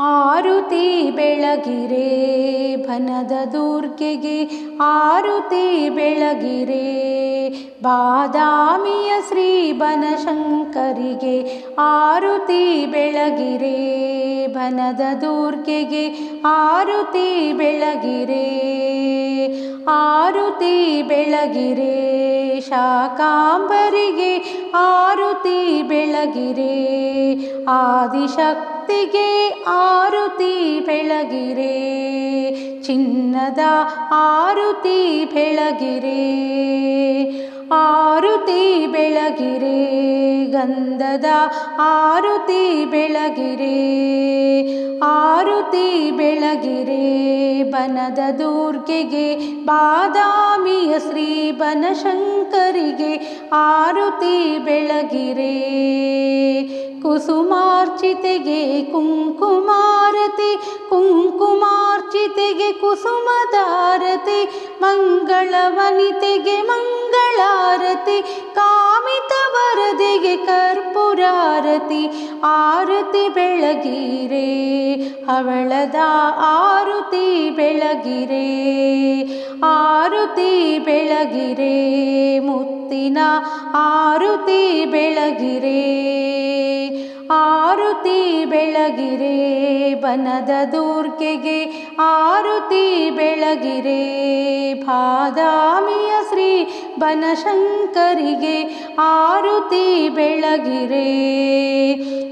ಆರುತಿ ಬೆಳಗಿರೆ ಭನದ ದುರ್ಗೆಗೆ, ಆರುತಿ ಬೆಳಗಿರೆ ಬಾದಾಮಿಯ ಶ್ರೀ ಬನಶಂಕರಿಗೆ, ಆರುತಿ ಬೆಳಗಿರೆ ಬನದ ದುರ್ಗೆಗೆ, ಆರುತಿ ಬೆಳಗಿರೆ ಆರುತಿ ಬೆಳಗಿರೆ ಶಾಕಾಂಬರಿಗೆ, ಆರುತಿ ಬೆಳಗಿರೆ ಆರುತಿ ಬೆಳಗಿರೆ ಚಿನ್ನದ ಆರುತಿ ಬೆಳಗಿರೆ ಆರುತಿ ಬೆಳಗಿರೆ ಗಂಧದ ಆರುತಿ ಬೆಳಗಿರೆ ಆರುತಿ ಬೆಳಗಿರೆ. ಬನದ ದುರ್ಗೆಗೆ ಬಾದಾಮಿಯ ಶ್ರೀ ಬನಶಂಕರಿಗೆ ಆರುತಿ ಬೆಳಗಿರೆ. ಕುಸುಮಾರ್ಚಿತೆಗೆ ಕುಂಕುಮಾರತಿ ಕುಂಕುಮಾರ್ಚಿತೆಗೆ ಕುಸುಮದಾರತಿ ಮಂಗಳವನಿತೆಗೆ ಮಂಗಳಾರತಿ ಕಾಮಿತ ವರದೆಗೆ ಕರ್ಪುರಾರತಿ ಆರತಿ ಬೆಳಗಿರೆ ಅವಳದ ಆರುತಿ ಬೆಳಗಿರೆ ಆರುತಿ ಬೆಳಗಿರೆ ಮುತ್ತಿನ ಆರುತಿ ಬೆಳಗಿರೆ. ಆರುತಿ ಬೆಳಗಿರೆ ಬನದ ದೂರ್ಕೆಗೆ ಆರುತಿ ಬೆಳಗಿರೆ ಬಾದಾಮಿಯ ಶ್ರೀ ಬನಶಂಕರಿಗೆ, ಆರುತಿ ಬೆಳಗಿರೆ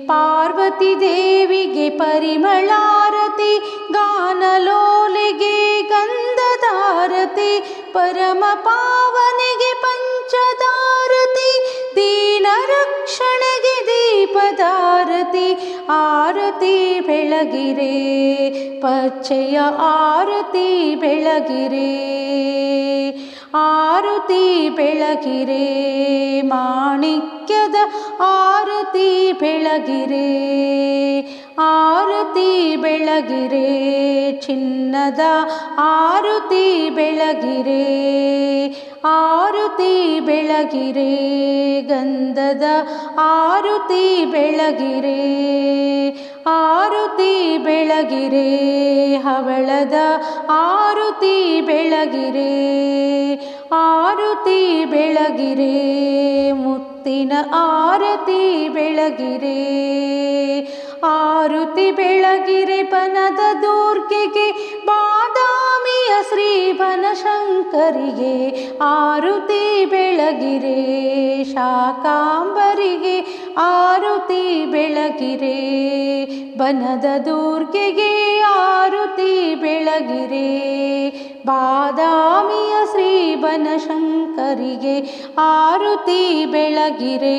ಪಾರ್ವತಿ ದೇವಿಗೆ ಪರಿಮಳಾರತಿ, ಗಾನಲೋಲೆಗೆ ಗಂಧದಾರತಿ ಪರಮ ಪಾವನಿಗೆ ಪಂಚದಾರತಿ ದೀನ ರಕ್ಷಣೆಗೆ ದೀಪದಾರತಿ ಆರತಿ ಬೆಳಗಿರೆ, ಪಚ್ಚೆಯ ಆರತಿ ಬೆಳಗಿರೆ ಆರತಿ ಬೆಳಗಿರೆ, ಮಾಣಿಕ್ಯದ ಆರತಿ ಬೆಳಗಿರೆ ಆರತಿ ಬೆಳಗಿರೆ, ಚಿನ್ನದ ಆರತಿ ಬೆಳಗಿರೆ. ಆರುತಿ ಬೆಳಗಿರೆ ಗಂಧದ ಆರುತಿ ಬೆಳಗಿರೆ ಆರುತಿ ಬೆಳಗಿರೆ ಹವಳದ ಆರುತಿ ಬೆಳಗಿರೆ ಆರುತಿ ಬೆಳಗಿರೆ ಮುತ್ತಿನ ಆರತಿ ಬೆಳಗಿರೆ, ಆರುತಿ ಬೆಳಗಿರೆ ಪನದ ದುರ್ಗೆಗೆ ಬನಶಂಕರಿಗೆ ಆರುತಿ ಬೆಳಗಿರೆ, ಶಾಕಾಂಬರಿಗೆ ಆರುತಿ ಬೆಳಗಿರೆ, ಬನದ ದುರ್ಗೆಗೆ ಆರುತಿ ಬೆಳಗಿರೆ, ಬಾದಾಮಿಯ ಶ್ರೀ ಬನಶಂಕರಿಗೆ ಆರುತಿ ಬೆಳಗಿರೆ.